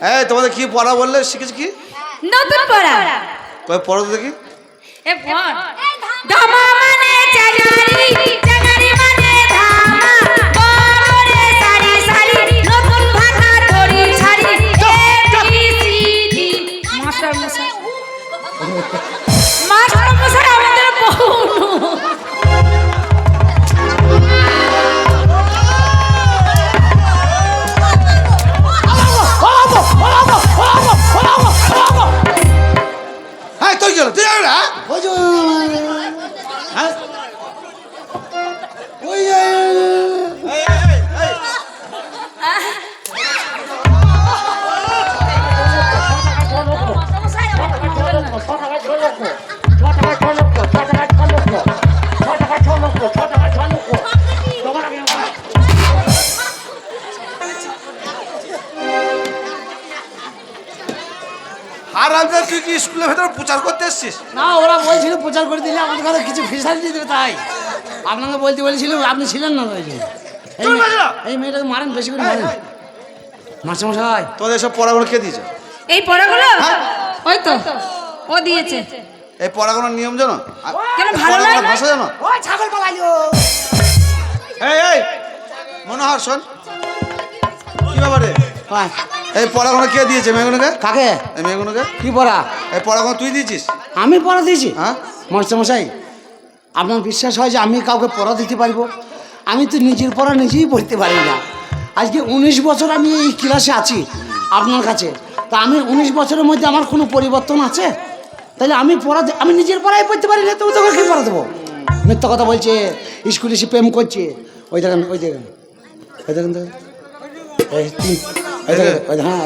এই তোমাদের কি পড়া বললে? শিখেছি কি? নতুন পড়া। কয় পড়ো তো দেখি। এ পড়। ধামা। মানে চাগারি চাগারি মানে ধামা। বড়রে সারি সারি নতুন ভাষা ধরি ছাড়ি। এ বি সি মাস্টার মশাই মাস্টার মশাই আমাদের বহু হ্যাঁ তুই হ্যাঁ? আর আমি তুই কি স্কুলের ভেতরে প্রচার করতে এসছিস? না ওরা বলছিল প্রচার করে দিলে আমাদের কাছে কিছু ফেসালিটি দেবে তাই। আপনাকে বলতে বলেছিল আপনি ছিলেন না ওই যে। এই মেয়েটাকে মারেন বেশি করে মারেন। মাস্টারমশাই। তোদের সব পড়াগুলো কে দিয়েছে? এই পড়াগুলো? ওই তো। ও দিয়েছে। এই পড়াগুলোর নিয়ম জানো? কেন ভালো লাগে না? ভাষা জানো? ও ছাগল পালাইলো এই এই। মনোহর শোন। কি ব্যাপারে? এই পড়াগুলো কে দিয়েছে মেয়েগুলোকে কাকে? এই মেয়েগুলোকে কি পড়া? এই পড়াগুলো তুই দিয়েছিস? আমি পড়া দিয়েছি? হ্যাঁ? মাস্টারমশাই আপনার বিশ্বাস হয় যে আমি কাউকে পড়া দিতে পারব? আমি তো নিজের পড়া নিজেই পড়তে পারি না। আজকে উনিশ বছর আমি এই ক্লাসে আছি আপনার কাছে। তা আমি উনিশ বছরের মধ্যে আমার কোনো পরিবর্তন আছে? তাহলে আমি পড়া আমি নিজের পড়াই পড়তে পারি না তবু তোকে কী পড়া দেবো? মিথ্যা কথা বলছে স্কুলে এসে প্রেম করছে। ওই দেখেন ওই দেখেন। ওই দেখেন দেখেন। ওই হ্যাঁ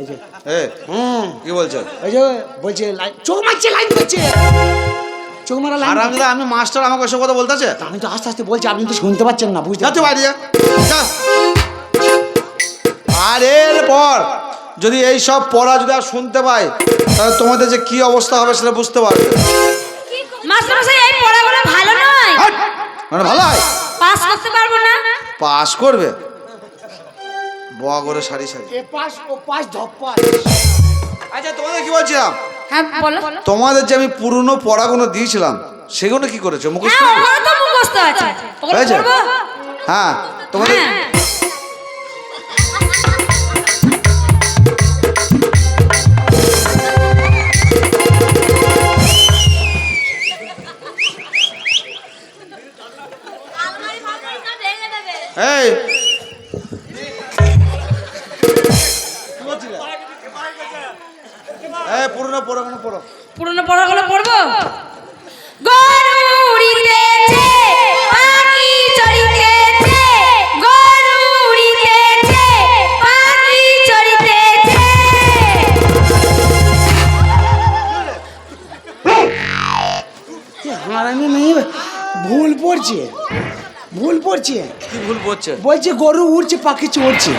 এই যে হ্যাঁ কি বলছো? ওই যে বলছে লাইন চোখ মারছে লাইন করছে চোখ মারা লাইন আমি মাস্টার আমাকে এসব কথা বলতেছে? আমি তো আস্তে আস্তে বলছি আপনি তো শুনতে পাচ্ছেন না বুঝতে যা তুই বাইরে যা। আর এরপর যদি এই সব পড়া যদি আর শুনতে পাই তাহলে তোমাদের যে কি অবস্থা হবে সেটা বুঝতে পারবে। মাস্টার মশাই এই পড়াগুলো ভালো নয়? মানে ভালো হয়? পাস করতে পারব না? পাস করবে? বয়া করে সারি সারি এ পাশ ও পাশ ধপ্পাস আচ্ছা তোমাদের কি বলছিলাম? হ্যাঁ বলো। তোমাদের যে আমি পুরনো পড়াগুলো দিয়েছিলাম সেগুলো কি করেছ মুখস্থ? হ্যাঁ মুখস্থ আছে। হয়েছে? হ্যাঁ তোমাদের হ্যাঁ। এই এই পুরনো পড়াগুলো পড়ো। পুরনো পড়াগুলো পড়ব? গরু উড়িতেছে পাখি চড়িতেছে গরু উড়িতেছে পাখি চড়িতেছে হারামি মেয়ে ভুল পড়ছে ভুল পড়ছে। কি ভুল পড়ছে? বলছে গরু উড়ছে পাখি চড়ছে।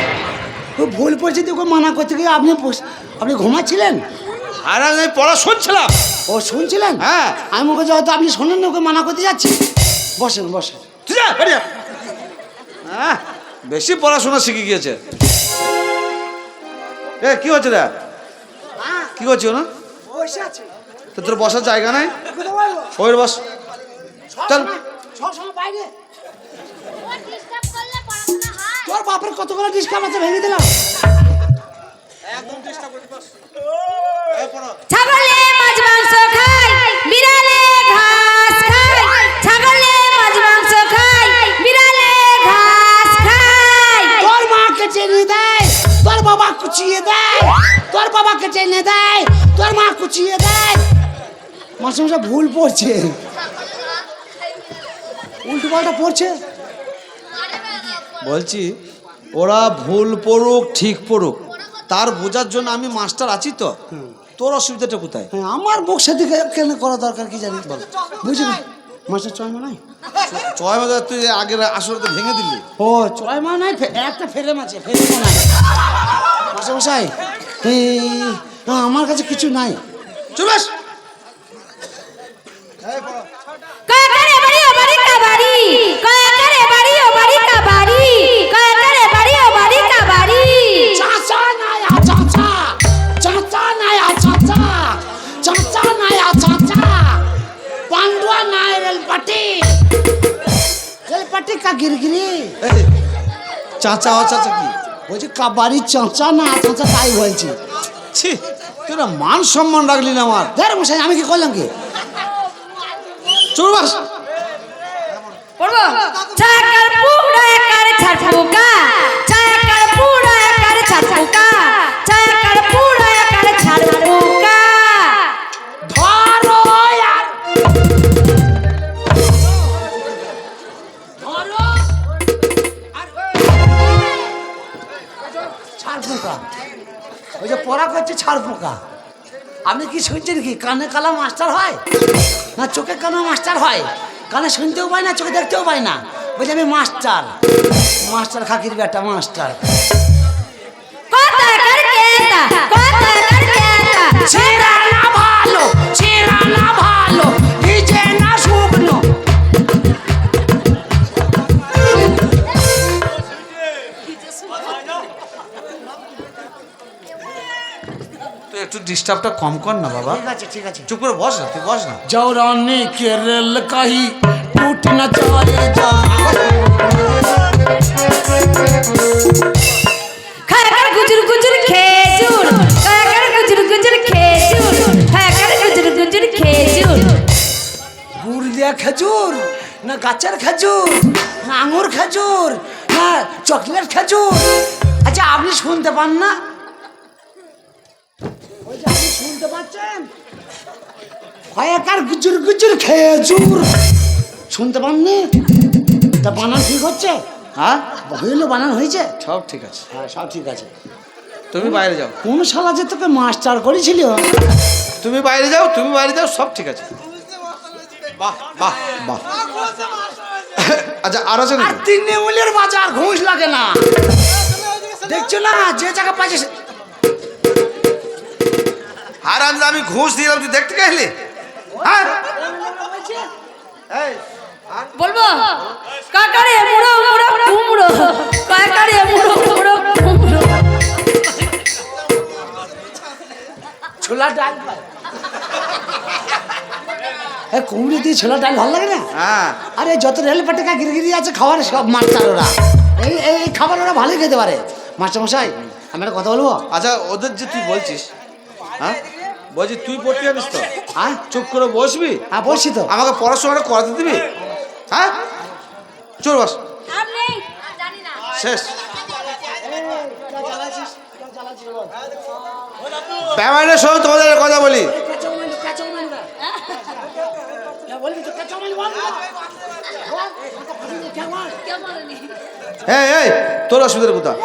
ও ভুল পড়ছে দেখো মানা করতে গিয়ে আপনি আপনি ঘুমাচ্ছিলেন? আর আমি পড়া শুনছিলাম। ও শুনছিলেন? হ্যাঁ। আমি ওকে হয়তো আপনি শোনেন না ওকে মানা করতে যাচ্ছি। বসেন বসেন। হ্যাঁ বেশি পড়াশোনা শিখে গিয়েছে। এ কি হচ্ছে রে? কি করছ না তো তোর বসার জায়গা নাই? ওই বস। চল। তোর বাপের কতগুলো ডিসকাম আছে ভেঙে দিলাম। ছাগলে মাসে মাসে ভুল পড়ছে। উল্টো পাল্টা পড়ছে? বলছি ওরা ভুল পড়ুক ঠিক পড়ুক তার বোঝার জন্য আমি মাস্টার আছি তো। তোর অসুবিধাটা কোথায়? হ্যাঁ আমার বুক সাথে কেন করা দরকার কি জানি। বল। বুঝলি? মাস্টার চয় মা নাই? ছয় মাস তুই আগের আসলে তো ভেঙে দিলি। ও চয় মা নাই একটা ফেরেম আছে ফেরেম নাই। মাসে মশাই আমার কাছে কিছু নাই। চলে চুপ পাটি খেল পাটি কা গিরগিরি। চাচা ও চাচা কি? বলছি কাবারি চাঁচা না চাঁচা তাই বলছি। ছি তোরা মান সম্মান রাখলি না আমার। ধর মশাই আমি কি করলাম কি? চুর পড়ব ছাকার পুরা একার ছাড়বো ছাড় পোকা ওই যে পড়া করছে ছাড় পোকা আপনি কি শুনছেন কি? কানে কালা মাস্টার হয়? না চোখে কানা মাস্টার হয়? কানে শুনতেও পাই না চোখে দেখতেও পাই না। বলছি আমি মাস্টার। মাস্টার খাকির বেটা মাস্টার। ছেঁড়া না ভালো ছেঁড়া না ভালো। একটু ডিস্টার্বটা কম কর না বাবা। ঠিক আছে ঠিক আছে। চুপ করে বস না তুই বস না। কাহি টুট না যা। খেজুর খেজুর না গাছের খেজুর না আঙুর খেজুর না চকলেট খেজুর। আচ্ছা আপনি শুনতে পান না? আপনি শুনতে পাচ্ছেন? কয়েকার গুজুর গুজুর খেজুর শুনতে পাননি তা বানান ঠিক হচ্ছে? হ্যাঁ? হইল বানান হয়েছে? সব ঠিক আছে। হ্যাঁ সব ঠিক আছে। তুমি বাইরে যাও। কোন শালা যে তোকে মাস্টার করেছিল? তুমি বাইরে যাও তুমি বাইরে যাও সব ঠিক আছে। বাহ বাহ বাহ। আচ্ছা আর আছে? তিন বাজার ঘুষ লাগে না। দেখছ না যে জায়গা পাচ্ছে আর আমি ঘুষ দিলাম তুই দেখতে গেলি? হ্যাঁ? বলব? কাকারে মুড়ো মুড়ো কুমড়ো কাকারে মুড়ো মুড়ো কুমড়ো ছোলা ডাল এ কুমড়ি দিয়ে ছোলা ডাল ভালো লাগে না? হ্যাঁ। আরে যত রেল পাটেকা গিরগিরি আছে খাবার সব মাস্টার ওরা। এই এই এই খাবার ওরা ভালোই খেতে পারে। মাস্টার মশাই আমি একটা কথা বলব? আচ্ছা ওদের যে তুই বলছিস হ্যাঁ? বলছি তুই পড়তে জানিস তো? হ্যাঁ? চুপ করে বসবি? হ্যাঁ বলছি তো। আমাকে পড়াশোনাটা করাতে দিবি? হ্যাঁ? চল বস। আপনি জানি না। শেষ। প্যামাইনের সঙ্গে তোমাদের একটা কথা বলি। এই এই তোর অসুবিধার কোথা।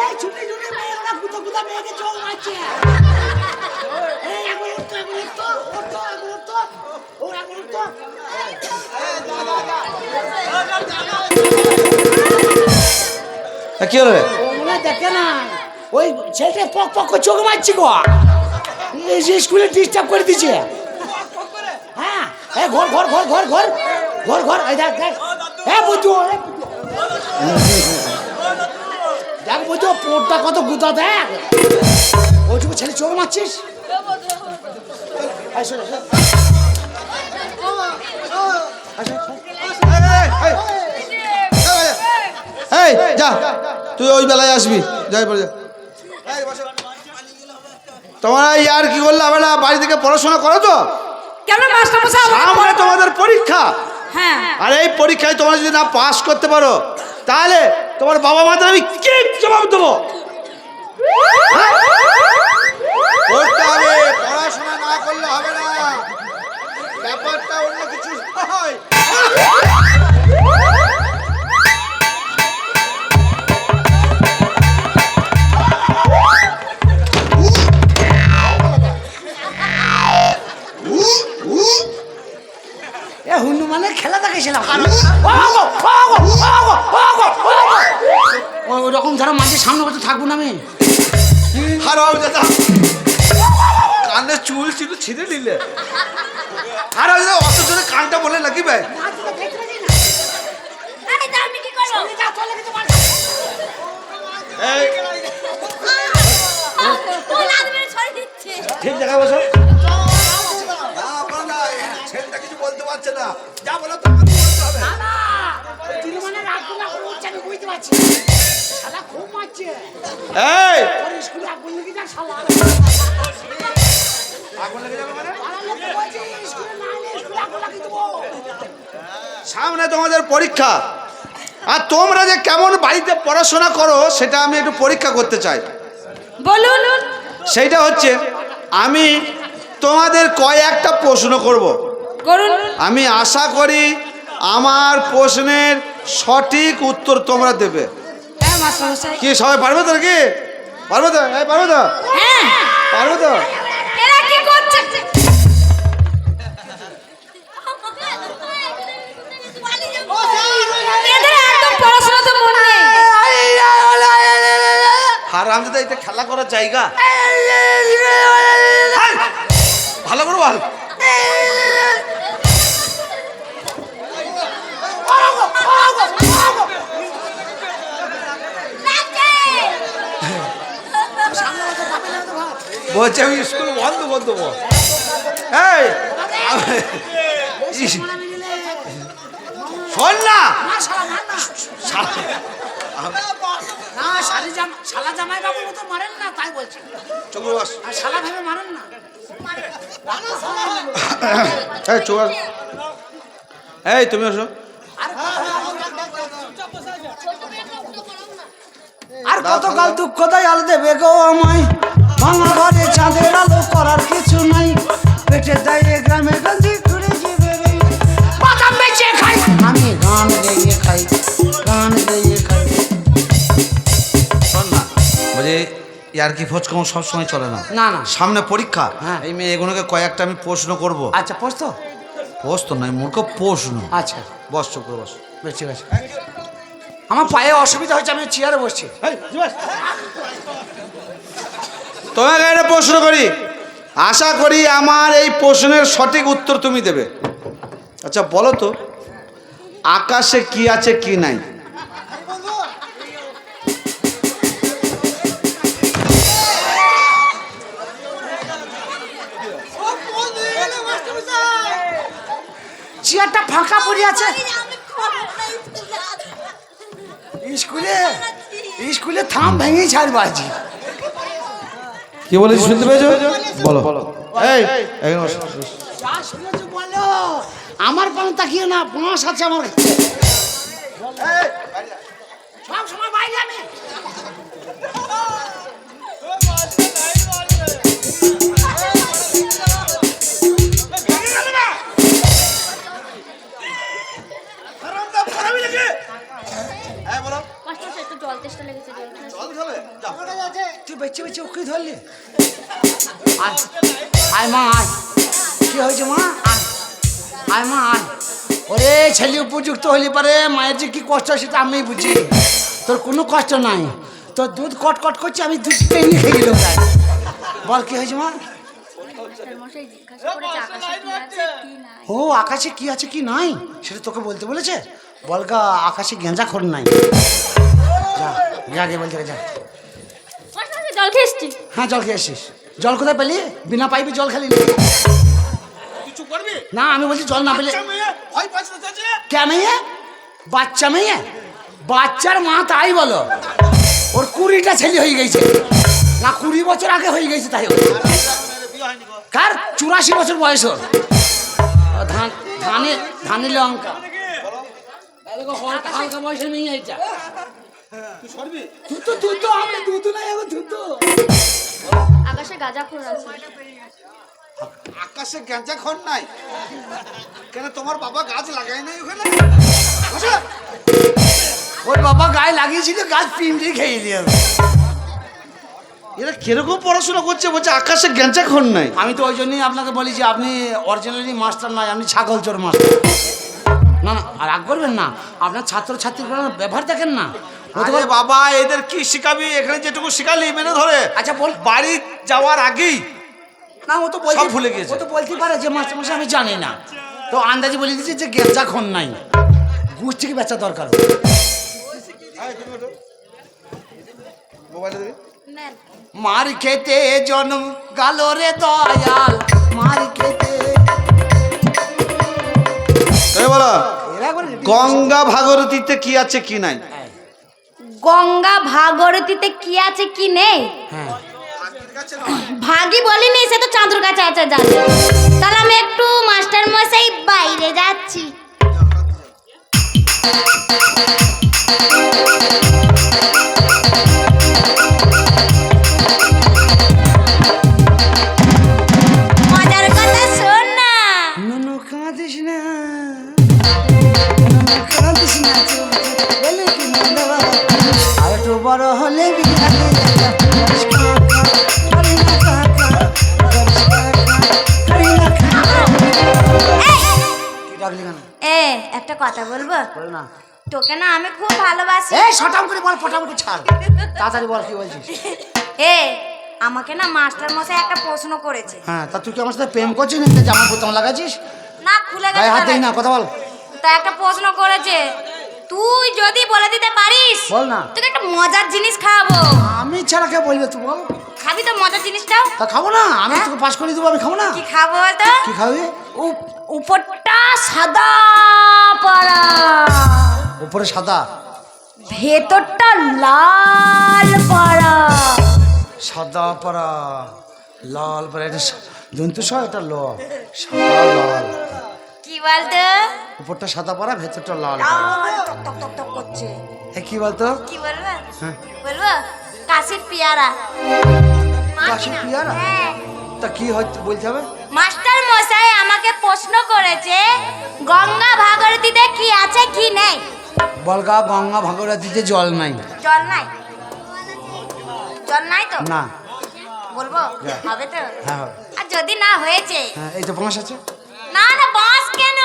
ওই ছেলেটা পক পক করে চোখ মারছি গো। স্কুলে ডিস্টার্ব করে দিচ্ছে হ্যাঁ এই ঘর ঘর ঘর ঘর ঘর ঘর ঘর হ্যাঁ বুঝু দেখ। বুঝু পোটটা কত গুতা দেখ। ওইটুকু ছেলে চোখ মারছিস। এই যা তুই ওই বেলায় আসবি। যাই পরে যা। তোমার এই আর কি করলে হবে না? বাড়ি থেকে পড়াশোনা করো তো। মশাই? সামনে তোমাদের পরীক্ষা। হ্যাঁ। আর এই পরীক্ষায় তোমরা যদি না পাস করতে পারো তাহলে তোমার বাবা মাদের আমি কি জবাব দেবো? হ্যাঁ? পড়তে হবে পড়াশোনা না করলে হবে না। ব্যাপারটা অন্য কিছু এ হনুমানের খেলা দেখেছিলাম ওরকম যারা মাঝে সামনে বছর থাকব না আমি হারাও দাদা কানে চুল ছিল ছিঁড়ে নিলে। আর অত জোরে কানটা বলে নাকি ভাই? ঠিক জায়গায় বসো। ছেলেটা কিছু বলতে পারছে না। যা বলো তাকে বুঝতে পারছি শালা খুব মার এই! তোর স্কুলে আগুন লেগে যাক শালা। আগুন লেগে যাবে মানে? পাড়ার লোককে বলছি, স্কুলে না এলে স্কুলে আগুন লাগিয়ে দেবো। সামনে তোমাদের পরীক্ষা। আর তোমরা যে কেমন বাড়িতে পড়াশোনা করো সেটা আমি একটু পরীক্ষা করতে চাই। বলুন। সেইটা হচ্ছে আমি তোমাদের কয়েকটা প্রশ্ন করব। করুন। আমি আশা করি আমার প্রশ্নের সঠিক উত্তর তোমরা দেবে হ্যাঁ কি সবাই পারবে তো নাকি পারবে তো এই পারবে তো হ্যাঁ পারবে তো মন আর আমি এটা খেলা করার জায়গা ভালো করে বল বলছে আমি স্কুল বন্ধ বন্ধ বল এই শোন না। না, শালা, জামাই বাবুর মতো মারেন না তাই বলছি। করে শালা ভেবে মারেন না। এই কর। তুমি আসো। আর কতকাল দুঃখ দয়াল দেবে গো আমায়? ভাঙা ঘরে চাঁদের আলো করার কিছু নাই। পেটে দায়ে গ্রামে গঞ্জি ঘুরে যাবে বাদাম বেচে খাই। আমি গান গেয়ে খাই গান গেয়ে খাই। শোন না বলছি ইয়ার কি ফোজ কম সবসময় চলে না? না না। সামনে পরীক্ষা। হ্যাঁ। এই মেয়ে এগুলোকে কয়েকটা আমি প্রশ্ন করব। আচ্ছা পোস্ত প্রশ্ন নয় মূর্খ প্রশ্ন। আচ্ছা। বস চুপ করে বস। বেশ ঠিক আছে। আমার পায়ে অসুবিধা হয়েছে আমি চেয়ারে বসছি। তোমাকে একটা প্রশ্ন করি। আশা করি আমার এই প্রশ্নের সঠিক উত্তর তুমি দেবে। আচ্ছা বলো তো আকাশে কি আছে কি নাই? চেয়ারটা ফাঁকা পড়ে আছে। স্কুলে স্কুলে থাম ভেঙেই ছাড়বো আছি কি বলেছি শুনতে পেয়েছ? বলো। এই এখানে বসো। যা শুনেছো বলো। আমার পান তাকিয়ে না পাঁচ আছে আমার। সব সময় বাইরে আমি। তুই বেঁচে বেঁচে ওকে ধরলি? আয়। মা আয়। কি হয়েছে মা? আয় আয় মা আয়। ওরে ছেলে উপযুক্ত হলি পারে মায়ের যে কি কষ্ট সেটা আমি বুঝি। তোর কোনো কষ্ট নাই। তোর দুধ কট কট করছে আমি দুধ টেনে খেয়ে গেল বল কি হয়েছে মা? মাস্টার মশাই জিজ্ঞাসা করেছে আকাশে কি আছে কি নাই? ও আকাশে কি আছে কি নাই? সেটা তোকে বলতে বলেছে? বলগা আকাশে গেঁজা খোর নাই। যা যা গে বলতে যা। জল হ্যাঁ জল খেয়ে আসিস জল কোথায় পেলি? বিনা পাইপে জল খালি না আমি বলছি জল না পেলে কে মেয়ে? বাচ্চা মেয়ে? বাচ্চার মা তাই বলো। ওর কুড়িটা ছেলে হয়ে গেছে। না কুড়ি বছর আগে হয়ে গেছে তাই। কার? চুরাশি বছর বয়স ওর। ধান ধানে ধানে লঙ্কা। হালকা বয়সের মেয়ে তুই আমি এখন আকাশে গাঁজা খোর আছে। আকাশে গেঁজা খন নাই। কেন তোমার বাবা গাছ লাগায় নাই ওখানে? ওর বাবা গায়ে লাগিয়েছিল গাছ পিন্ডি খেয়ে নিয়ে এরা কীরকম পড়াশোনা করছে বলছে আকাশে গেঁজা খন নাই। আমি তো ওই জন্যই আপনাকে বলি যে আপনি অরিজিনালি মাস্টার নয় আপনি ছাগল চোর মাস্টার না না আর রাগ করবেন না। আপনার ছাত্র ছাত্রীগুলো ব্যবহার দেখেন না। আরে বাবা এদের কি শিখাবি? এখানে যেটুকু শিখালি মেনে ধরে। আচ্ছা বল। বাড়ি যাওয়ার আগেই না ও তো বলতে ভুলে গিয়েছে। ও তো বলতে পারে যে মাস্টার মশাই আমি জানি না। তো আন্দাজে বলে দিচ্ছে যে গেঞ্জা খন নাই। গুড় থেকে বেচা দরকার মার খেতে জন্ম গাল রে দয়াল মার খেতে। গঙ্গা ভাগরতীতে কি আছে কি নাই? গঙ্গা ভাগরতীতে কি আছে কি নেই? হ্যাঁ। ভাগি বলিনি সে তো চাঁদুর কাছে আছে জানে। তাহলে আমি একটু মাস্টার মশাই বাইরে যাচ্ছি। কথা শোন এ একটা কথা বলব? বল না। তোকে না আমি খুব ভালোবাসি। এই শটাম করে বল ফটাম করে ছাড়। তাড়াতাড়ি বল কি বলছিস? এ আমাকে না মাস্টার মশাই একটা প্রশ্ন করেছে। হ্যাঁ তা তুই কি আমার সাথে প্রেম করছিস না জামা বোতাম লাগাচ্ছিস? না খুলে গায়ে হাত দিই গেছে না কথা বল। তা একটা প্রশ্ন করেছে। তুই যদি বলে দিতে পারিস বল না। তোকে একটা মজার জিনিস খাওয়াবো। আমি ছাড়া কে বলবে তুই বল। খাবি তো মজার জিনিসটাও? তা খাব না আমি তোকে পাস করে দেবো আমি খাব না। কি খাব বলতো? কি খাবি? উপরটা সাদা পাড়া। উপরে সাদা। ভেতরটা লাল পাড়া। সাদা পাড়া লাল পাড়া এটা জন্তু সহ এটা ল। সাদা লাল। কি বলতো? উপরটা সাদা পরা ভেতরটা লাল টক টক টক টক করছে। এ কি বলতো? কি বলব? হ্যাঁ। বলব? কাশির পেয়ারা। কাশির পেয়ারা? হ্যাঁ। তা কি হয়তো বলতে হবে? মাস্টার মশাই আমাকে প্রশ্ন করেছে গঙ্গা ভাগরতীতে কি আছে কি নেই? বলগা গঙ্গা ভাগীরথীতে জল নাই। জল নাই? জল নাই তো? না। বলব? হবে তো? হ্যাঁ আর যদি না হয়েছে? হ্যাঁ এই তো বাঁশ আছে। না না বাঁশ কেন?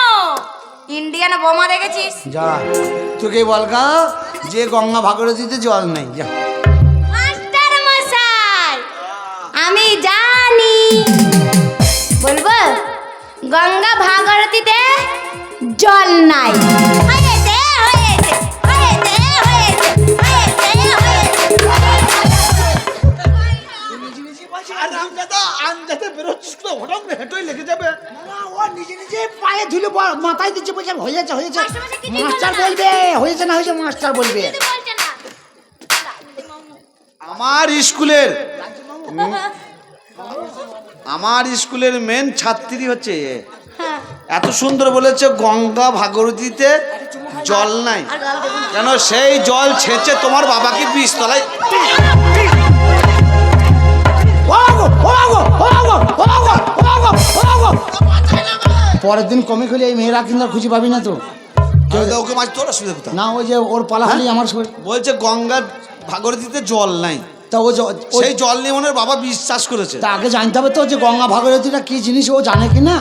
ইন্ডিয়ান বোমা দেখেছিস? যা তোকে বলগা যে গঙ্গা ভাগীরথীতে জল নেই যা। মাস্টার মশাই আমি জানি। বলব গঙ্গা ভাগরতীতে জল নাই। আমজাদা আমজাদা বেরোচ্ছিস তো হঠাৎ হেঁটোই লেগে যাবে। ও নিজে নিজে পায়ে ধুলে মাথায় দিচ্ছে বলছে হয়েছে হয়েছে মাস্টার বলবে হয়েছে না হয়েছে মাস্টার বলবে। আমার স্কুলের আমার স্কুলের মেন ছাত্রী হচ্ছে এ। এত সুন্দর বলেছে গঙ্গা ভাগরতীতে জল নাই। কেন সেই জল ছেঁচে তোমার বাবাকে বীজতলায় পরের দিন কমে হলে এই মেয়েরা কিন্তু খুঁজে পাবি না তো। ওকে মাছ তোর অসুবিধা কোথায়? না ওই যে ওর পালাহালি হ্যাঁ? আমার বলছে গঙ্গার ভাগরতীতে জল নাই। তা ও সেই জল নিয়ে মনে বাবা বিশ্বাস করেছে। তা আগে জানতে হবে তো যে গঙ্গা ভাগরতীটা কি জিনিস ও জানে কি না?